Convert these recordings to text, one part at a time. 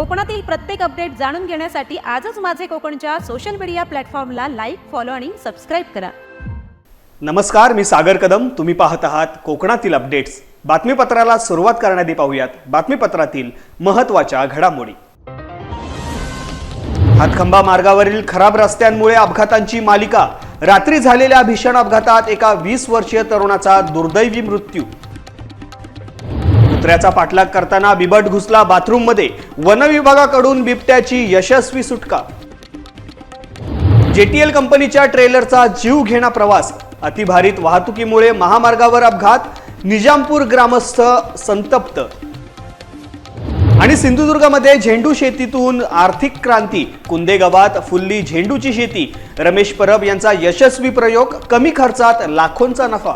कोकणातील प्रत्येक अपडेट जाणून घेण्यासाठी आजच माझे कोकणच्या सोशल मीडिया प्लॅटफॉर्मला लाईक फॉलो आणि सबस्क्राईब करा. नमस्कार मी सागर कदम. तुम्ही पाहत आहात कोकणातील अपडेट्स बातमीपत्राला सुरुवात करण्याआधी पाहूयात. बातमीपत्रातील महत्त्वाच्या घडामोडी. हातखंबा मार्गावरील खराब रस्त्यांमुळे अपघातांची मालिका. रात्री झालेल्या भीषण अपघातात एका वीस वर्षीय तरुणाचा दुर्दैवी मृत्यू. कुत्र्याचा पाठलाग करताना बिबट घुसला बाथरूममध्ये. वन विभागाकडून बिबट्याची यशस्वी सुटका. जेटीएल कंपनीच्या ट्रेलरचा जीव घेणा प्रवास. अतिभारित वाहतुकीमुळे महामार्गावर अपघात. निजामपूर ग्रामस्थ संतप्त. आणि सिंधुदुर्गमध्ये झेंडू शेतीतून आर्थिक क्रांती. कुंदेगावात फुल्ली झेंडूची शेती. रमेश परब यांचा यशस्वी प्रयोग. कमी खर्चात लाखोंचा नफा.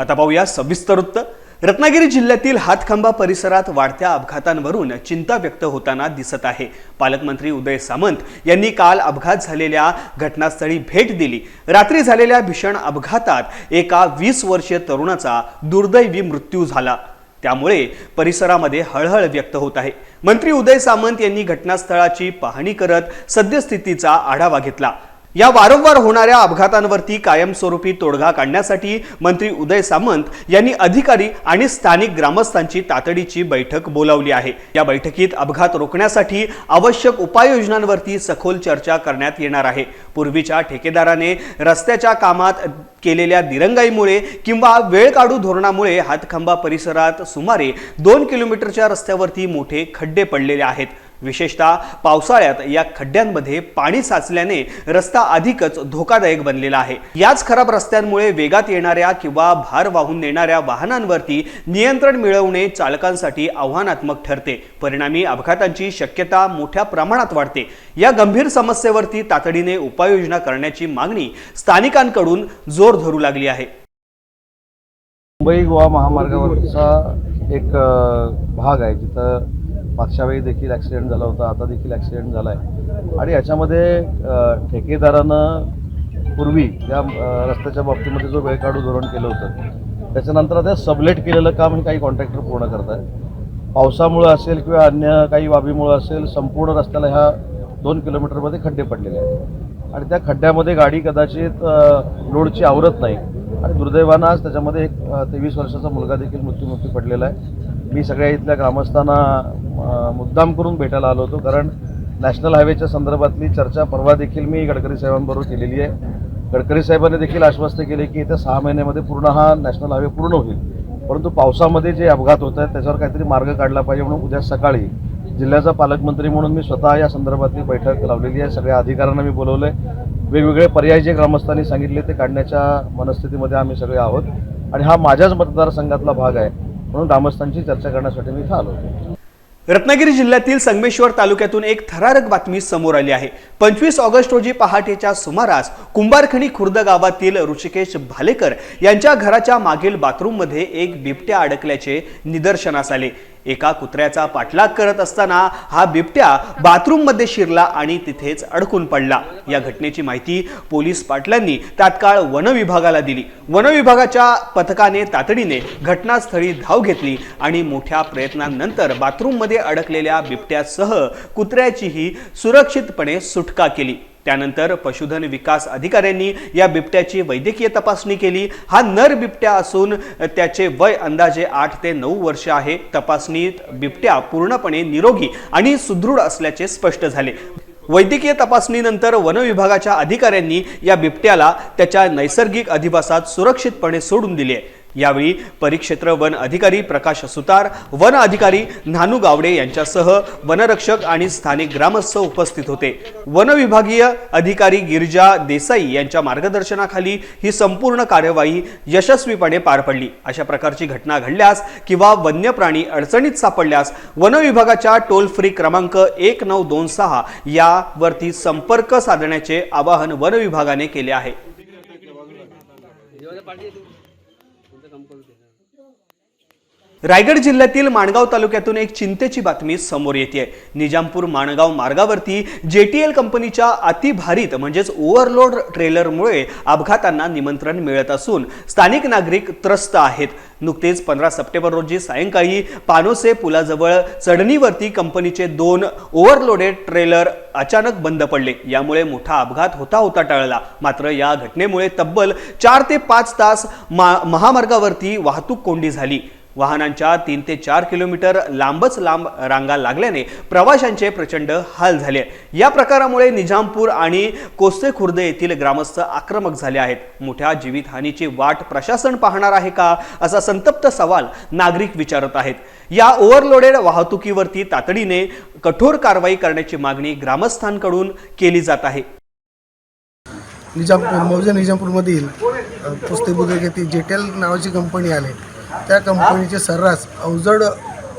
आता पाहूया सविस्तर वृत्त. रत्नागिरी जिल्ह्यातील हातखंबा परिसरात वाढत्या अपघातांवरून चिंता व्यक्त होताना दिसत आहे. पालकमंत्री उदय सामंत यांनी काल अपघात झालेल्या घटनास्थळी भेट दिली. रात्री झालेल्या भीषण अपघातात एका वीस वर्षीय तरुणाचा दुर्दैवी मृत्यू झाला. त्यामुळे परिसरामध्ये हळहळ व्यक्त होत आहे. मंत्री उदय सामंत यांनी घटनास्थळाची पाहणी करत सद्यस्थितीचा आढावा घेतला. या वारंवार होणाऱ्या अपघातांवरती कायमस्वरूपी तोडगा काढण्यासाठी मंत्री उदय सामंत यांनी अधिकारी आणि स्थानिक ग्रामस्थांची तातडीची बैठक बोलावली आहे. या बैठकीत अपघात रोखण्यासाठी आवश्यक उपाययोजनांवरती सखोल चर्चा करण्यात येणार आहे. पूर्वीच्या ठेकेदाराने रस्त्याच्या कामात केलेल्या दिरंगाईमुळे किंवा वेळ काढू धोरणामुळे हातखंबा परिसरात सुमारे दोन किलोमीटरच्या रस्त्यावरती मोठे खड्डे पडलेले आहेत. विशेषतः पावसाळ्यात या खड्ड्यांमध्ये पाणी साचल्याने रस्ता अधिकच धोकादायक बनलेला आहे. याच खराब रस्त्यांमुळे वेगात येणाऱ्या किंवा भार वाहून नेणाऱ्या वाहनांवरती नियंत्रण मिळवणे चालकांसाठी आव्हानात्मक ठरते. परिणामी अपघातांची शक्यता मोठ्या प्रमाणात वाढते. या गंभीर समस्येवरती तातडीने उपाययोजना करण्याची मागणी स्थानिकांकडून जोर धरू लागली आहे. मुंबई गोवा महामार्गावरचा एक भाग आहे. जिथं मागच्या वेळी देखील ॲक्सिडेंट झाला होता आता देखील ॲक्सिडेंट झाला आहे आणि याच्यामध्ये ठेकेदारानं पूर्वी त्या रस्त्याच्या बाबतीमध्ये जो वेळ काढू धोरण केलं होतं त्याच्यानंतर आता सबलेट केलेलं काम हे काही कॉन्ट्रॅक्टर पूर्ण करत आहेत पावसामुळं असेल किंवा अन्य काही बाबीमुळं असेल संपूर्ण रस्त्याला ह्या दोन किलोमीटरमध्ये खड्डे पडलेले आहेत. आणि त्या खड्ड्यामध्ये गाडी कदाचित लोडची आवरत नाही. आणि दुर्दैवानं आज त्याच्यामध्ये एक तेवीस वर्षाचा मुलगा देखील मृत्यूमुखी पडलेला आहे. मी सगळ्या इथल्या ग्रामस्थांना मुद्दाम करून भेटायला आलो होतो. कारण नॅशनल हायवेच्या संदर्भातली चर्चा परवा देखील मी गडकरी साहेबांबरोबर केलेली आहे. गडकरी साहेबांनी देखील आश्वस्त केले की येत्या सहा महिन्यामध्ये पूर्ण हा नॅशनल हायवे पूर्ण होईल. परंतु पावसामध्ये जे अपघात होत आहेत त्याच्यावर काहीतरी मार्ग काढला पाहिजे म्हणून उद्या सकाळी जिल्ह्याचा पालकमंत्री म्हणून मी स्वतः या संदर्भातली बैठक लावलेली आहे. सगळ्या अधिकाऱ्यांना मी बोलवलं आहे वेगवेगळे पर्याय जे ग्रामस्थांनी सांगितले ते काढण्याच्या मनस्थितीमध्ये आम्ही सगळे आहोत. आणि हा माझ्याच मतदारसंघातला भाग आहे म्हणून ग्रामस्थांची चर्चा करण्यासाठी मी इथं आलो होतो. रत्नागिरी जिल्ह्यातील संगमेश्वर तालुक्यातून एक थरारक बातमी समोर आली आहे. पंचवीस ऑगस्ट रोजी पहाटेच्या सुमारास कुंभारखणी खुर्द गावातील ऋषिकेश भालेकर यांच्या घराच्या मागील बाथरूममध्ये एक बिबट्या अडकल्याचे निदर्शनास आले. एका कुत्र्याचा पाठलाग करत असताना हा बिबट्या बाथरूममध्ये शिरला आणि तिथेच अडकून पडला. या घटनेची माहिती पोलीस पाटलांनी तात्काळ वनविभागाला दिली. वनविभागाच्या पथकाने तातडीने घटनास्थळी धाव घेतली आणि मोठ्या प्रयत्नांनंतर बाथरूममध्ये अडकलेल्या बिबट्यासह कुत्र्याचीही सुरक्षितपणे सुटका केली. त्यानंतर पशुधन विकास अधिकाऱ्यांनी या बिबट्याची वैद्यकीय तपासणी केली. हा नर बिबट्या असून त्याचे वय अंदाजे आठ ते नऊ वर्ष आहे. तपासणीत बिबट्या पूर्णपणे निरोगी आणि सुदृढ असल्याचे स्पष्ट झाले. वैद्यकीय तपासणीनंतर वन विभागाच्या अधिकाऱ्यांनी या बिबट्याला त्याच्या नैसर्गिक अधिवासात सुरक्षितपणे सोडून दिले. यावेळी परिक्षेत्र वन अधिकारी प्रकाश सुतार वन अधिकारी नानू गावडे यांच्यासह वनरक्षक आणि स्थानिक ग्रामस्थ उपस्थित होते. वन विभागीय अधिकारी गिरिजा देसाई यांच्या मार्गदर्शनाखाली ही संपूर्ण कार्यवाही यशस्वीपणे पार पडली. अशा प्रकारची घटना घडल्यास किंवा वन्य प्राणी अडचणीत सापडल्यास वन विभागाच्या टोल फ्री क्रमांक एक नऊ दोन सहा यावरती संपर्क साधण्याचे आवाहन वन विभागाने केले आहे. रायगड जिल्ह्यातील माणगाव तालुक्यातून एक चिंतेची बातमी समोर येते निजामपूर माणगाव मार्गावरती जे टी एल कंपनीच्या अतिभारित म्हणजेच ओव्हरलोड ट्रेलरमुळे अपघातांना निमंत्रण मिळत असून स्थानिक नागरिक त्रस्त आहेत. नुकतेच पंधरा सप्टेंबर रोजी सायंकाळी पानोसे पुलाजवळ चढणीवरती कंपनीचे दोन ओव्हरलोडेड ट्रेलर अचानक बंद पडले. यामुळे मोठा अपघात होता होता टळला. मात्र या घटनेमुळे तब्बल चार ते पाच तास मा महामार्गावरती वाहतूक कोंडी झाली. वाहनांच्या तीन ते चार किलोमीटर लांबच लांब रांगा लागल्याने प्रवाशांचे प्रचंड हाल झाले. या प्रकारामुळे निजामपूर आणि कोस्ते खुर्द येथील ग्रामस्थ आक्रमक झाले आहेत. मोठ्या जीवितहानीची वाट प्रशासन पाहणार आहे का असा संतप्त सवाल नागरिक विचारत आहेत. या ओव्हरलोडेड वाहतुकीवरती तातडीने कठोर कारवाई करण्याची मागणी ग्रामस्थांकडून केली जात आहे. निजामपूर मौजे निजामपूरमधील अ, पुस्ते येथील जेटेल नावाची कंपनी आली. त्या कंपनीचे सर्रास अवजड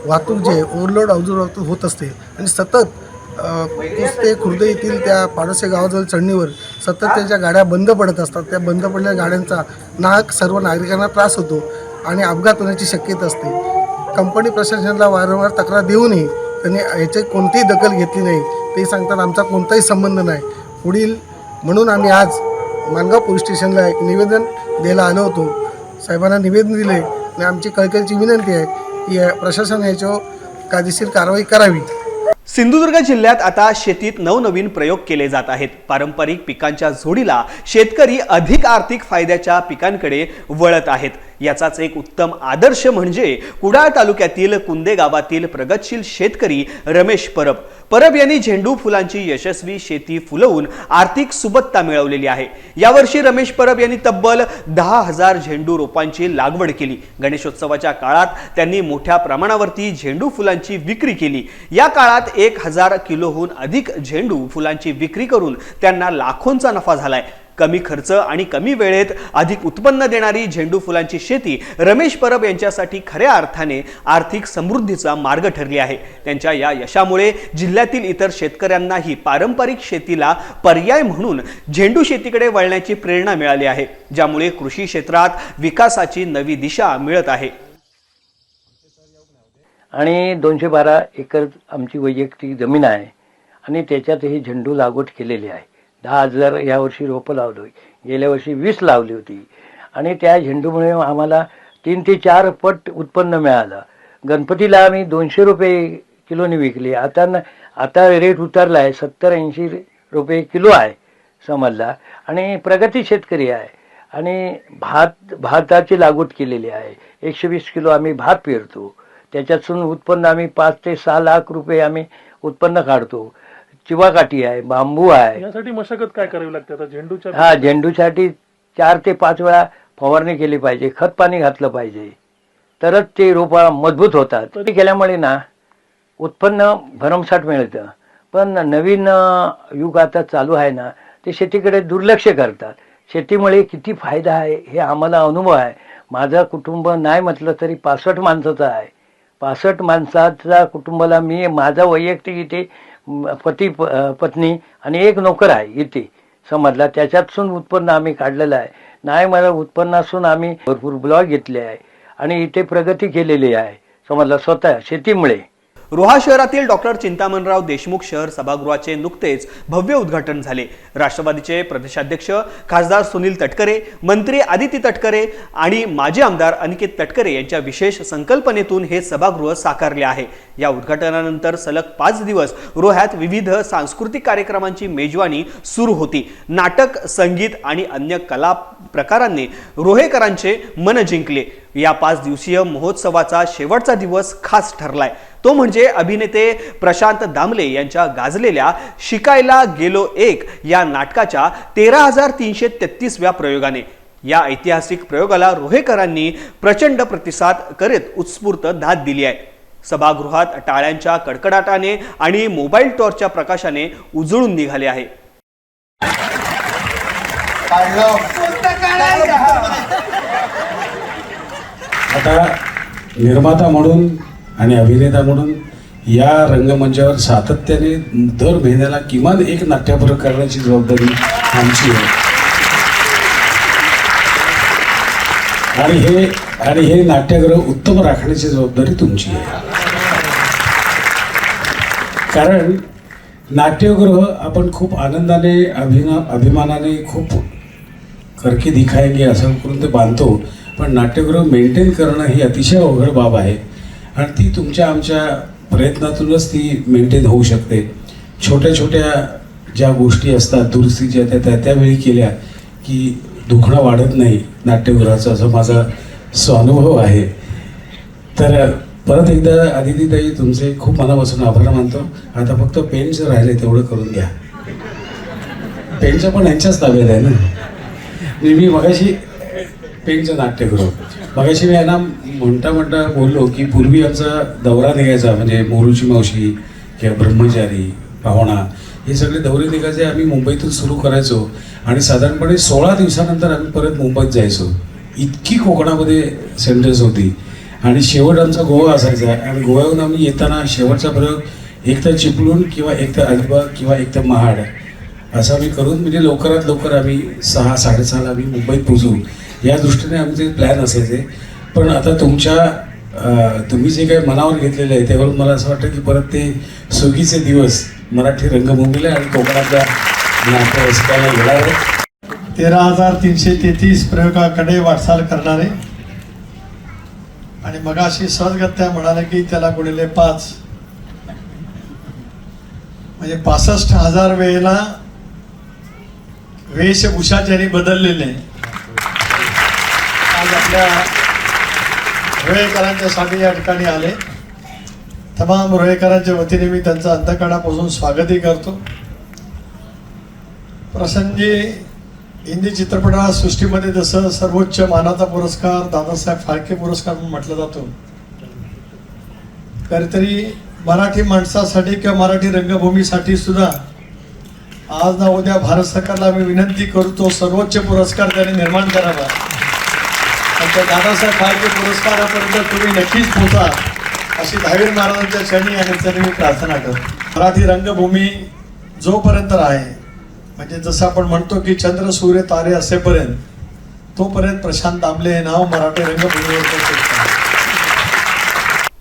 वाहतूक जे ओव्हरलोड अवजड वाहतूक होत असते. आणि सतत पुस्ते खुर्द येथील त्या पाडोसे गावाजवळ चढणीवर सतत त्यांच्या गाड्या बंद पडत असतात. त्या बंद पडलेल्या गाड्यांचा नाहक सर्व नागरिकांना त्रास होतो आणि अपघात होण्याची शक्यता असते. कंपनी प्रशासनाला वारंवार तक्रार देऊनही त्यांनी याची कोणतीही दखल घेतली नाही. ते सांगतात आमचा कोणताही संबंध नाही. पुढील म्हणून आम्ही आज मानगाव पोलीस स्टेशनला एक निवेदन द्यायला आलो होतो. साहेबांना निवेदन दिले आणि आमची कळकळीची विनंती आहे की प्रशासन याच्यावर कायदेशीर कारवाई करावी. सिंधुदुर्ग जिल्ह्यात आता शेतीत नवनवीन प्रयोग केले जात आहेत. पारंपरिक पिकांच्या जोडीला शेतकरी अधिक आर्थिक फायद्याच्या पिकांकडे वळत आहेत. याचाच एक उत्तम आदर्श म्हणजे कुडाळ तालुक्यातील कुंदे गावातील प्रगतशील शेतकरी रमेश परब. परब यांनी झेंडू फुलांची यशस्वी शेती फुलवून आर्थिक सुबत्ता मिळवलेली आहे. यावर्षी रमेश परब यांनी तब्बल दहा हजार झेंडू रोपांची लागवड केली. गणेशोत्सवाच्या काळात त्यांनी मोठ्या प्रमाणावरती झेंडू फुलांची विक्री केली. या काळात एक हजार किलोहून अधिक झेंडू फुलांची विक्री करून त्यांना लाखोंचा नफा झालाय. कमी खर्च आणि कमी वेळेत अधिक उत्पन्न देणारी झेंडू फुलांची शेती रमेश परब यांच्यासाठी खऱ्या अर्थाने आर्थिक समृद्धीचा मार्ग ठरली आहे. त्यांच्या या यशामुळे जिल्ह्यातील इतर शेतकऱ्यांनाही पारंपरिक शेतीला पर्याय म्हणून झेंडू शेतीकडे वळण्याची प्रेरणा मिळाली आहे ज्यामुळे कृषी क्षेत्रात विकासाची नवी दिशा मिळत आहे. आणि दोनशे बारा एकर आमची वैयक्तिक जमीन आहे आणि त्याच्यात ही झेंडू लागवड केलेली आहे. दहा हजार यावर्षी रोपं लावली. गेल्या वर्षी वीस लावली होती. आणि त्या झेंडूमुळे आम्हाला तीन ते चार पट उत्पन्न मिळालं. गणपतीला आम्ही दोनशे रुपये किलोने विकली. आता न आता रेट उतरला आहे सत्तर ऐंशी रुपये किलो आहे समजला. आणि प्रगती शेतकरी आहे. आणि भात भाताची लागवड केलेली आहे. एकशे वीस किलो आम्ही भात पेरतो. त्याच्यातून उत्पन्न आम्ही पाच ते सहा लाख रुपये आम्ही उत्पन्न काढतो. चिवाकाठी आहे बांबू आहे. यासाठी मशागत काय करावी लागते? आता झेंडूच्या हा झेंडूसाठी चार ते पाच वेळा फवारणी केली पाहिजे खत पाणी घातलं पाहिजे. तरच ते रोपा मजबूत होतात. ते केल्यामुळे ना उत्पन्न भरमसाठ मिळतं. पण नवीन युग आता चालू आहे ना ते शेतीकडे दुर्लक्ष करतात. शेतीमुळे किती फायदा आहे हे आम्हाला अनुभव आहे. माझं कुटुंब नाही म्हटलं तरी पासष्ट माणसाचं आहे. पासष्ट माणसाच्या कुटुंबाला मी माझा वैयक्तिक इथे पती प- पत्नी आणि एक नोकर आहे इथे. समजला? त्याच्यातसून उत्पन्न आम्ही काढलेलं आहे. नाही मला उत्पन्नासून आम्ही भरपूर ब्लॉग घेतले आहे. आणि इथे प्रगती केलेली आहे. समजला? स्वतः शेतीमुळे. रोहा शहरातील डॉक्टर चिंतामणराव देशमुख शहर सभागृहाचे नुकतेच भव्य उद्घाटन झाले. राष्ट्रवादीचे प्रदेशाध्यक्ष खासदार सुनील तटकरे मंत्री आदिती तटकरे आणि माजी आमदार अनिकेत तटकरे यांच्या विशेष संकल्पनेतून हे सभागृह साकारले आहे. या उद्घाटनानंतर सलग पाच दिवस रोह्यात विविध सांस्कृतिक कार्यक्रमांची मेजवानी सुरू होती. नाटक संगीत आणि अन्य कला प्रकारांनी रोहेकरांचे मन जिंकले. या पाच दिवसीय महोत्सवाचा शेवटचा दिवस खास ठरलाय. तो म्हणजे अभिनेते प्रशांत दामले यांच्या गाजलेल्या शिकायला गेलो एक या नाटकाच्या तेरा हजार तीनशे तेहतीसव्या प्रयोगाने. या ऐतिहासिक प्रयोगाला रोहेकरांनी प्रचंड प्रतिसाद करत उत्स्फूर्त दाद दिली आहे. सभागृहात टाळ्यांच्या कडकडाटाने आणि मोबाईल टॉर्चच्या प्रकाशाने उजळून निघाले आहे. आता निर्माता म्हणून आणि अभिनेता म्हणून या रंगमंचावर सातत्याने दर महिन्याला किमान एक नाट्यप्रयोग करण्याची जबाबदारी आमची आहे. आणि हे आणि हे नाट्यगृह उत्तम राखण्याची जबाबदारी तुमची आहे. कारण नाट्यगृह आपण खूप आनंदाने अभिना अभिमानाने खूप करके दिखाएंगे असं करून ते बांधतो. पण नाट्यगृह मेंटेन करणं ही अतिशय अवघड बाब आहे. आणि ती तुमच्या आमच्या प्रयत्नातूनच ती मेंटेन होऊ शकते. छोट्या छोट्या ज्या गोष्टी असतात दुरुस्तीच्या त्या त्या त्यावेळी केल्या की दुखणं वाढत नाही नाट्यगृहाचं असं माझा स्वानुभव आहे. तर परत एकदा आदितीताई तुमचे खूप मनापासून आभार मानतो. आता फक्त पेनचं राहिले तेवढं करून घ्या. पेनचं पण यांच्याच ताब्यात आहे ना? मी मगाशी पेनचं नाट्यगृह मगाशी मी यांना म्हणता म्हणता बोललो की पूर्वी आमचा दौरा निघायचा म्हणजे मोरूची मावशी किंवा ब्रह्मचारी पाहुणा हे सगळे दौरे निघायचे आम्ही मुंबईतून सुरू करायचो. आणि साधारणपणे सोळा दिवसानंतर आम्ही परत मुंबईत जायचो. इतकी कोकणामध्ये सेंटर्स होती. आणि शेवट आमचा गोवा असायचा. आणि गोव्याहून आम्ही येताना शेवटचा प्रयोग एक तर चिपळूण किंवा एक तर अलिबाग किंवा एक तर महाड असं आम्ही करून म्हणजे लवकरात लवकर आम्ही सहा साडेसहाला आम्ही मुंबईत पोचू या दृष्टीने आमचे प्लॅन असायचे. पण आता तुमच्या तुम्ही जे काही मनावर घेतलेलं आहे त्यावरून मला असं वाटतं की परत ते सुगीचे दिवस मराठी रंगभूमीला आणि कोकणाच्या नाट्यरसिकाला येणार तेरा हजार तीनशे तेहतीस प्रयोगाकडे वाटचाल करणारे. आणि मगाशी सहजगत्या म्हणाले की त्याला गुणिले पाच. म्हणजे पासष्ट हजार वेळेला वेशभूषा ज्यांनी बदललेले. आज आपल्या रुळेकरांच्यासाठी या ठिकाणी आले. तमाम रुळेकरांच्या वतीने मी त्यांचं अंतकणापासून स्वागतही करतो. प्रसंगी हिंदी चित्रपटा सृष्टीमध्ये जसं सर्वोच्च मानाचा पुरस्कार दादासाहेब फाळके पुरस्कार म्हणून म्हटला जातो. तरी मराठी माणसासाठी किंवा मराठी रंगभूमीसाठी सुद्धा आज ना उद्या भारत सरकारला मी विनंती करतो सर्वोच्च पुरस्कार त्यांनी निर्माण करावा. तर दादासाहेब फाळके पुरस्कारापर्यंत तुम्ही नक्कीच पोचा अशी दहावीर महाराजांच्या क्षणी आणि मी प्रार्थना करतो. मराठी रंगभूमी जोपर्यंत आहे म्हणजे जसं आपण म्हणतो की चंद्र सूर्य तारे असेपर्यंत तोपर्यंत प्रशांत दामले हे नाव मराठी रंगभूमीवर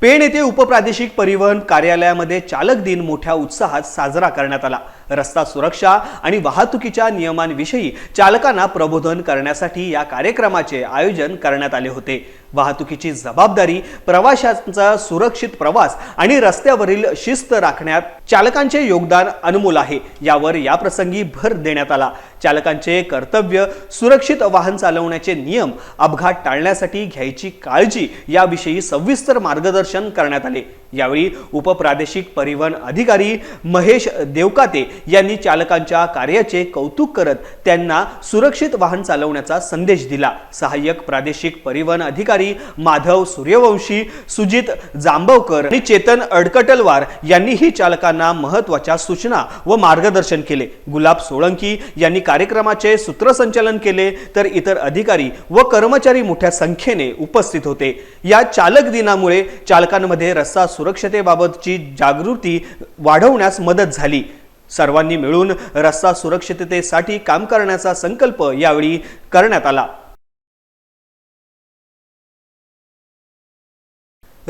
पेण येथे उपप्रादेशिक परिवहन कार्यालयामध्ये चालक दिन मोठ्या उत्साहात साजरा करण्यात आला. रस्ता सुरक्षा आणि वाहतुकीच्या नियमांविषयी चालकांना प्रबोधन करण्यासाठी या कार्यक्रमाचे आयोजन करण्यात आले होते. वाहतुकीची जबाबदारी प्रवाशांचा सुरक्षित प्रवास आणि रस्त्यावरील शिस्त राखण्यात चालकांचे योगदान अनमोल आहे. यावर या प्रसंगी भर देण्यात आला. चालकांचे कर्तव्य सुरक्षित वाहन चालवण्याचे नियम अपघात टाळण्यासाठी घ्यायची काळजी याविषयी सविस्तर मार्गदर्शन करण्यात आले. यावेळी उपप्रादेशिक परिवहन अधिकारी महेश देवकाते यांनी चालकांच्या कार्याचे कौतुक करत त्यांना सुरक्षित वाहन चालवण्याचा संदेश दिला. सहाय्यक प्रादेशिक परिवहन अधिकारी माधव सूर्यवंशी सुजित जांभवकर आणि चेतन अडकटलवार यांनीही चालकांना महत्त्वाच्या सूचना व मार्गदर्शन केले. गुलाब सोळंकी यांनी कार्यक्रमाचे सूत्रसंचालन केले तर इतर अधिकारी व कर्मचारी मोठ्या संख्येने उपस्थित होते. या चालक दिनामुळे चालकांमध्ये रस्ता सुरक्षतेबाबतची जागृती वाढवण्यास मदत झाली. सर्वांनी मिळून रस्ता सुरक्षिततेसाठी काम करण्याचा संकल्प यावेळी करण्यात आला.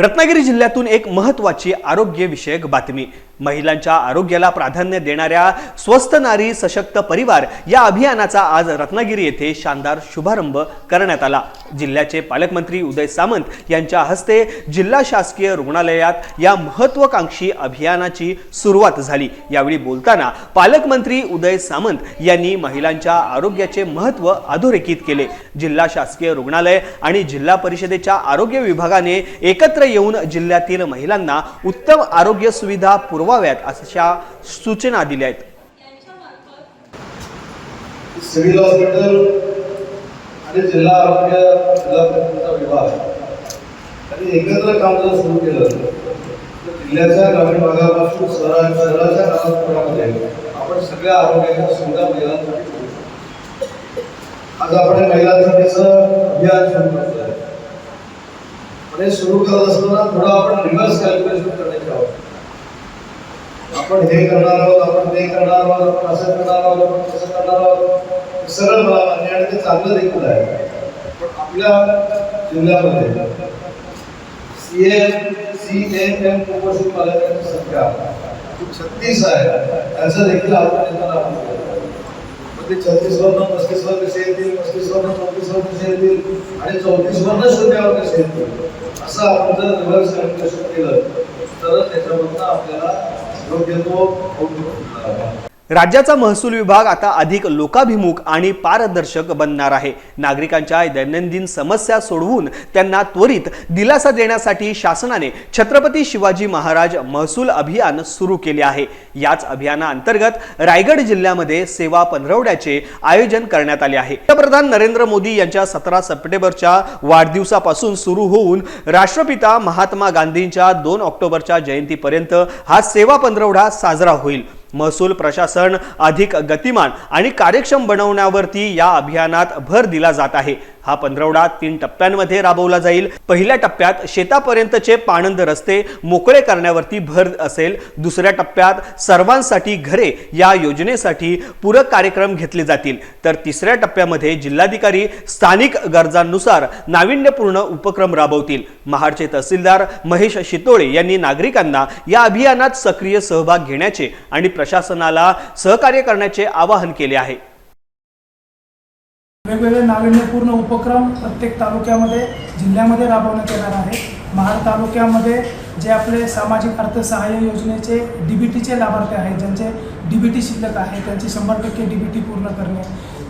रत्नागिरी जिल्ह्यातून एक महत्वाची आरोग्य विषयक बातमी. महिलांच्या आरोग्याला प्राधान्य देणाऱ्या स्वस्थ नारी सशक्त परिवार या अभियानाचा आज रत्नागिरी येथे शानदार शुभारंभ करण्यात आला. जिल्ह्याचे पालकमंत्री उदय सामंत यांच्या हस्ते जिल्हा शासकीय रुग्णालयात या महत्वाकांक्षी अभियानाची सुरुवात झाली. यावेळी बोलताना पालकमंत्री उदय सामंत यांनी महिलांच्या आरोग्याचे महत्त्व अधोरेखित केले. जिल्हा शासकीय रुग्णालय आणि जिल्हा परिषदेच्या आरोग्य विभागाने एकत्र येऊन जिल्ह्यातील महिलांना उत्तम आरोग्य सुविधा पुरवाव्यात अशा सूचना दिल्या आहेत. सिव्हिल हॉस्पिटल आणि जिल्हा आरोग्य जिल्हा परिषदेचा विभाग आणि एकत्र काम जर सुरू केलं तर जिल्ह्याच्या ग्रामीण भागापासून शहरा शहराच्या नागपूरामध्ये आपण सगळ्या आरोग्याच्या सुविधा महिलांसाठी करू आज आपण हे महिलांसाठीचं अभियान सुरू करतोय. पण हे सुरू करत असताना थोडं आपण रिव्हर्स कॅल्क्युलेशन करण्याची आवश्यकता आपण हे करणार आहोत आपण ते करणार आहोत आपण असं करणार आहोत आपण तसं करणार आहोत. सरळ भाव मला मान्य आणि ते चांगलं देखील आहे. पण आपल्या जिल्ह्यामध्ये C M C M M कुपोषित पालकांची संख्या छत्तीस आहे. त्यांचं देखील आपण येताना आपण ते छत्तीस वरनं पस्तीस कसे येतील पस्तीस वरनं चौतीस कसे येतील आणि चौतीस वरनं शून्यावर कसे येतील असं आपण जर रिव्हर्स कॅल्क्युलेशन केलं तर त्याच्यामधनं आपल्याला योग्य तो आउटपुट मिळणार आहे राज्याचा महसूल विभाग आता अधिक लोकाभिमुख आणि पारदर्शक बनणार आहे. नागरिकांच्या दैनंदिन समस्या सोडवून त्यांना त्वरित दिलासा देण्यासाठी शासनाने छत्रपती शिवाजी महाराज महसूल अभियान सुरू केले आहे. याच अभियानाअंतर्गत रायगड जिल्ह्यामध्ये सेवा पंधरवड्याचे आयोजन करण्यात आले आहे. पंतप्रधान नरेंद्र मोदी यांच्या सतरा सप्टेंबरच्या वाढदिवसापासून सुरू होऊन राष्ट्रपिता महात्मा गांधींच्या दोन ऑक्टोबरच्या जयंतीपर्यंत हा सेवा पंधरवडा साजरा होईल. महसूल प्रशासन अधिक गतिमान आणि कार्यक्षम बनवण्यावरती या अभियानात भर दिला जात आहे. हा पंधरवडा तीन टप्प्यांमध्ये राबवला जाईल. पहिल्या टप्प्यात शेतापर्यंतचे पाणंद रस्ते मोकळे करण्यावरती भर असेल. दुसऱ्या टप्प्यात सर्वांसाठी घरे या योजनेसाठी पूरक कार्यक्रम घेतले जातील. तर तिसऱ्या टप्प्यामध्ये जिल्हाधिकारी स्थानिक गरजांनुसार नाविन्यपूर्ण उपक्रम राबवतील. महाडचे तहसीलदार महेश शितोळे यांनी नागरिकांना या अभियानात सक्रिय सहभाग घेण्याचे आणि प्रशासनाला सहकार्य करण्याचे आवाहन केले आहे. वेगवेगळे नाविन्यपूर्ण उपक्रम प्रत्येक तालुक्यामध्ये जिल्ह्यामध्ये राबवण्यात येणार आहे महाड तालुक्यामध्ये जे आपले सामाजिक अर्थसहाय्य योजनेचे डी बी टीचे लाभार्थी आहेत ज्यांचे डी बी टी शिल्लक आहे त्यांची शंभर टक्के डी बी टी पूर्ण करणे.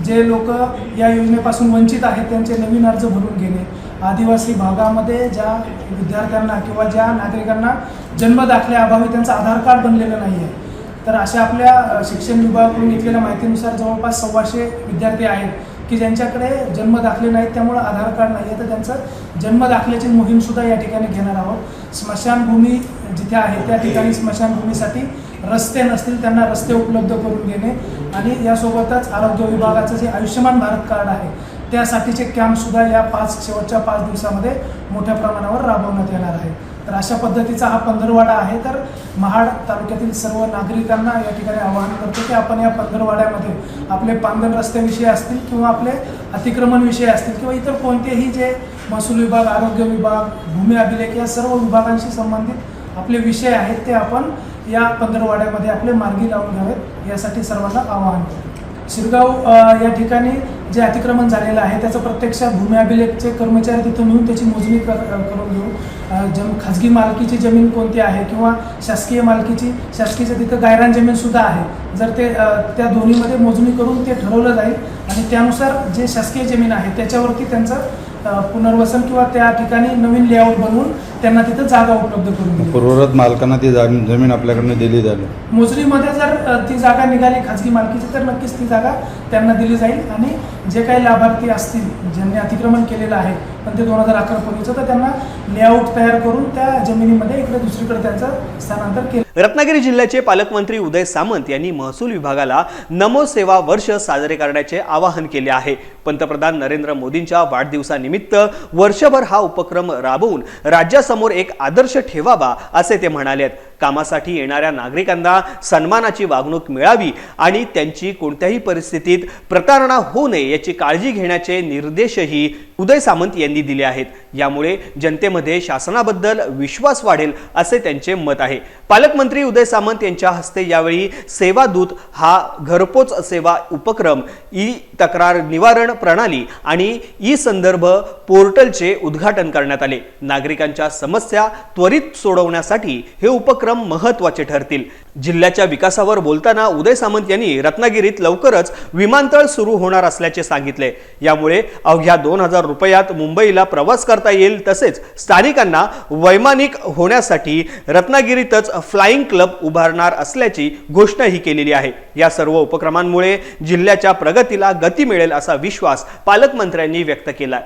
जे लोक या योजनेपासून वंचित आहेत त्यांचे नवीन अर्ज भरून घेणे. आदिवासी भागामध्ये ज्या विद्यार्थ्यांना किंवा ज्या नागरिकांना जन्मदाखल्याअभावी त्यांचं आधार कार्ड बनलेलं नाही आहे तर अशा आपल्या शिक्षण विभागाकडून घेतलेल्या माहितीनुसार जवळपास सव्वाशे विद्यार्थी आहेत. की ज्यांच्याकडे जन्म दाखले नाहीत त्यामुळं आधार कार्ड नाही आहे तर त्यांचं जन्म दाखल्याची मोहीमसुद्धा या ठिकाणी घेणार आहोत. स्मशानभूमी जिथे आहे त्या ठिकाणी स्मशानभूमीसाठी रस्ते नसतील त्यांना रस्ते उपलब्ध करून देणे. आणि यासोबतच आरोग्य विभागाचं जे आयुष्यमान भारत कार्ड आहे त्यासाठीचे कॅम्पसुद्धा या पाच शेवटच्या पाच दिवसामध्ये मोठ्या प्रमाणावर राबवण्यात येणार आहे. तर अशा पद्धतीचा हा पंधरवाडा आहे. तर महाड तालुक्यातील सर्व नागरिकांना या ठिकाणी आवाहन करतो की आपण या पंधरवाड्यामध्ये आपले पांदन रस्त्याविषयी असतील किंवा आपले अतिक्रमण विषय असतील किंवा इतर कोणतेही जे महसूल विभाग आरोग्य विभाग भूमी अभिलेख या सर्व विभागांशी संबंधित आपले विषय आहेत ते आपण या पंधरवाड्यामध्ये आपले मार्गी लावून घ्यावेत. यासाठी सर्वांना आवाहन करतो. शिरगाव या ठिकाणी जे अतिक्रमण झालेलं आहे त्याचं प्रत्यक्ष भूमी अभिलेखचे कर्मचारी तिथं नेऊन त्याची मोजणी कर करून घेऊ जम खाजगी मालकीची जमीन कोणती आहे किंवा शासकीय मालकीची शासकीयच्या तिथं गायरान जमीनसुद्धा आहे. जर ते त्या दोन्हीमध्ये मोजणी करून ते ठरवलं जाईल आणि त्यानुसार जे शासकीय जमीन आहे त्याच्यावरती त्यांचं पुनर्वसन किंवा त्या ठिकाणी नवीन लेआउट बनवून त्यांना तिथं जागा उपलब्ध करून दिली. पूर्वरत मालकांना ती जामीन जमीन आपल्याकडनं दिली जाईल. मोजणीमध्ये जर ती जागा निघाली खाजगी मालकीची तर नक्कीच ती जागा त्यांना दिली जाईल. आणि जे काही लाभार्थी असतील ज्यांनी अतिक्रमण केलेलं आहे पण ते दोन हजार अकरा पूर्वीचं तर त्यांना लेआउट तयार करून त्या जमिनीमध्ये इकडे दुसरीकडे त्यांचं स्थानांतर केलं. रत्नागिरी जिल्ह्याचे पालकमंत्री उदय सामंत यांनी महसूल विभागाला नमो सेवा वर्ष साजरे करण्याचे आवाहन केले आहे. पंतप्रधान नरेंद्र मोदींच्या वाढदिवसानिमित्त वर्षभर हा उपक्रम राबवून राज्यासमोर एक आदर्श ठेवावा असे ते म्हणाले कामासाठी येणाऱ्या नागरिकांना सन्मानाची वागणूक मिळावी आणि त्यांची कोणत्याही परिस्थितीत प्रतारणा होऊ नये याची काळजी घेण्याचे निर्देशही उदय सामंत यांनी दिले आहेत. यामुळे जनतेमध्ये शासनाबद्दल विश्वास वाढेल असे त्यांचे मत आहे. पालकमंत्री उदय सामंत यांच्या हस्ते यावेळी सेवा दूत हा घरपोच सेवा उपक्रम ई तक्रार निवारण प्रणाली आणि ई संदर्भ पोर्टलचे उद्घाटन करण्यात आले. नागरिकांच्या समस्या त्वरित सोडवण्यासाठी हे उपक्रम महत्त्वाचे ठरतील. जिल्ह्याच्या विकासावर बोलताना उदय सामंत यांनी रत्नागिरीत लवकरच विमानतळ सुरू होणार असल्याचे सांगितले. यामुळे अवघ्या दोन हजार रुपयात मुंबईला प्रवास करता येईल तसेच स्थानिकांना वैमानिक होण्यासाठी रत्नागिरीतच फ्लाईंग क्लब उभारणार असल्याची घोषणाही केलेली आहे. या सर्व उपक्रमांमुळे जिल्ह्याच्या प्रगतीला गती मिळेल असा विश्वास पालकमंत्र्यांनी व्यक्त केला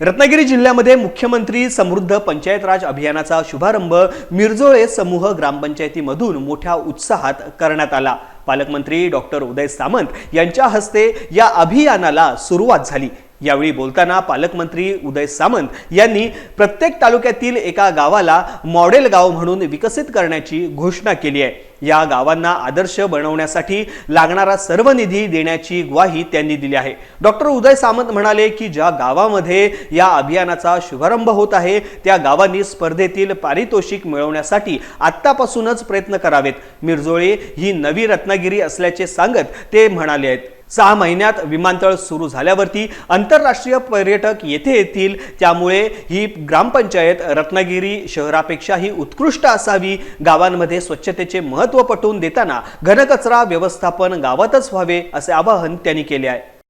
रत्नागिरी जिल्ह्यामध्ये मुख्यमंत्री समृद्ध पंचायत राज अभियानाचा शुभारंभ मिरजोळे समूह ग्रामपंचायतीमधून मोठ्या उत्साहात करण्यात आला. पालकमंत्री डॉक्टर उदय सामंत यांच्या हस्ते या अभियानाला सुरुवात झाली. यावेळी बोलताना पालकमंत्री उदय सामंत यांनी प्रत्येक तालुक्यातील एका गावाला मॉडेल गाव म्हणून विकसित करण्याची घोषणा केली आहे. या गावांना आदर्श बनवण्यासाठी लागणारा सर्व निधी देण्याची ग्वाही त्यांनी दिली आहे. डॉक्टर उदय सामंत म्हणाले की ज्या गावामध्ये या अभियानाचा शुभारंभ होत आहे त्या गावांनी स्पर्धेतील पारितोषिक मिळवण्यासाठी आत्तापासूनच प्रयत्न करावेत. मिरजोळे ही नवी रत्नागिरी असल्याचे सांगत ते म्हणाले आहेत. सहा महिन्यात विमानतळ सुरू झाल्यावरती आंतरराष्ट्रीय पर्यटक येथे येतील. त्यामुळे ही ग्रामपंचायत रत्नागिरी शहरापेक्षाही उत्कृष्ट असावी. गावांमध्ये स्वच्छतेचे महत्त्व पटवून देताना घनकचरा व्यवस्थापन गावातच व्हावे असे आवाहन त्यांनी केले आहे.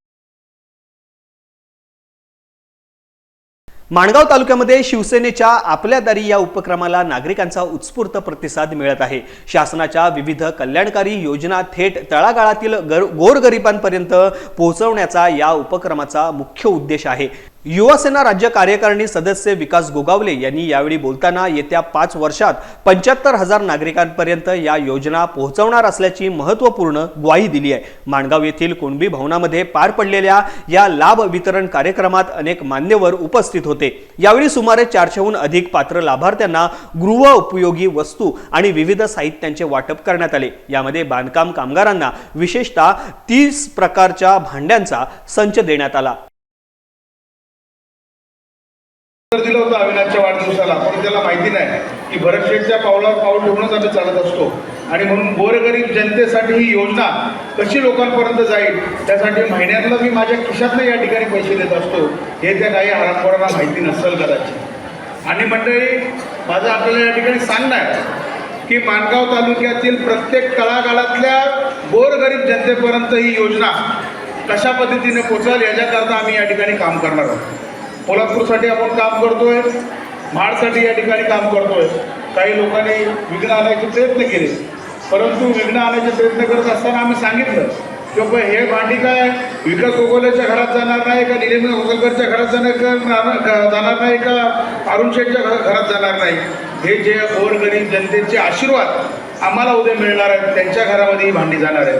माणगाव तालुक्यामध्ये शिवसेनेच्या आपल्या दारी या उपक्रमाला नागरिकांचा उत्स्फूर्त प्रतिसाद मिळत आहे. शासनाच्या विविध कल्याणकारी योजना थेट तळागाळातील गर गोरगरिबांपर्यंत पोहोचवण्याचा या उपक्रमाचा मुख्य उद्देश आहे. युवासेना राज्य कार्यकारिणी सदस्य विकास गोगावले यांनी यावेळी बोलताना येत्या पाच वर्षात पंच्याहत्तर हजार नागरिकांपर्यंत या योजना पोहोचवणार असल्याची महत्त्वपूर्ण ग्वाही दिली आहे. माणगाव येथील कुणबी भवनामध्ये पार पडलेल्या या लाभ वितरण कार्यक्रमात अनेक मान्यवर उपस्थित होते. यावेळी सुमारे चारशेहून अधिक पात्र लाभार्थ्यांना गृह उपयोगी वस्तू आणि विविध साहित्यांचे वाटप करण्यात आले. यामध्ये बांधकाम कामगारांना विशेषतः तीस प्रकारच्या भांड्यांचा संच देण्यात आला. दिलं होतं अविनाशच्या वाढदिवसाला पण त्याला माहिती नाही की भरतशेठच्या पावलावर पाऊल ठेवूनच आम्ही चालत असतो. आणि म्हणून गोरगरीब जनतेसाठी ही योजना कशी लोकांपर्यंत जाईल त्यासाठी महिन्यातलं मी माझ्या खिशातनं या ठिकाणी पैसे देत असतो. हे त्या काही हरामखोरांना माहिती नसेल कदाचित. आणि मंडळी माझं आपल्याला या ठिकाणी सांगणं आहे की माणगाव तालुक्यातील प्रत्येक तळागाळातल्या गोरगरीब जनतेपर्यंत ही योजना कशा पद्धतीने पोचाल याच्याकरता आम्ही या ठिकाणी काम करणार आहोत. कोल्हापूरसाठी आपण काम करतोय. महाडसाठी या ठिकाणी काम करतोय. काही लोकांनी विघ्न आणायचे प्रयत्न केले. परंतु विघ्न आणायचे प्रयत्न करत असताना आम्ही सांगितलं की बाबा हे भांडी काय? विकास गोगोलेच्या घरात जाणार नाही का? निलेम गोगलकरच्या घरात जाणार का? जाणार नाही का? अरुण शेठच्या घरात जाणार नाही. हे जे गोरगरीब जनतेचे आशीर्वाद आम्हाला उद्या मिळणार आहेत. त्यांच्या घरामध्ये ही भांडी जाणार आहेत.